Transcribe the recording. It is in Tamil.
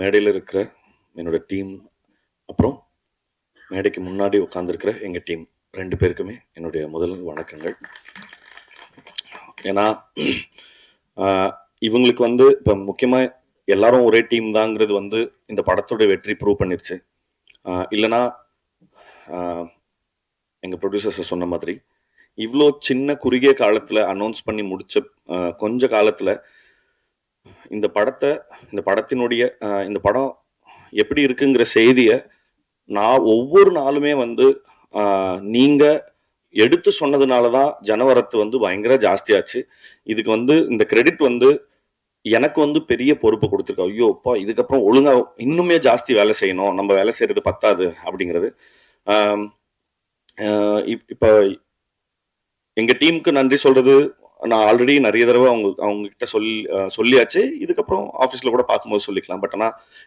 மேடையில் இருக்கிற என்னோட டீம் அப்புறம் மேடைக்கு முன்னாடி உட்காந்துருக்கிற எங்கள் டீம் ரெண்டு பேருக்குமே என்னுடைய முதல் வணக்கங்கள். ஏன்னா இவங்களுக்கு வந்து இப்போ முக்கியமாக எல்லாரும் ஒரே டீம் தாங்கிறது வந்து இந்த படத்தோட வெற்றி ப்ரூவ் பண்ணிருச்சு. இல்லைன்னா எங்கள் ப்ரொடியூசர்ஸை சொன்ன மாதிரி இவ்வளோ சின்ன குறுகிய காலத்தில் அனௌன்ஸ் பண்ணி முடிச்ச கொஞ்ச காலத்தில் இந்த படத்தை இந்த படத்தினுடைய இந்த படம் எப்படி இருக்குங்கிற செய்தியை நான் ஒவ்வொரு நாளுமே வந்து நீங்கள் எடுத்து சொன்னதுனால தான் ஜனவரத்து வந்து பயங்கர ஜாஸ்தியாச்சு. இதுக்கு வந்து இந்த கிரெடிட் வந்து எனக்கு வந்து பெரிய பொறுப்பு கொடுத்துருக்கா. ஐயோ அப்பா இதுக்கப்புறம் ஒழுங்காக இன்னுமே ஜாஸ்தி வேலை செய்யணும். நம்ம வேலை செய்கிறது பத்தாது அப்படிங்கிறது. இப்போ எங்கள் இப்- டீமுக்கு நன்றி சொல்கிறது நான் ஆல்ரெடி நிறைய தடவை அவங்க அவங்க கிட்ட சொல்லி சொல்லியாச்சு. இதுக்கப்புறம் ஆஃபீஸில் கூட பார்க்கும்போது சொல்லிக்கலாம். பட் ஆனால்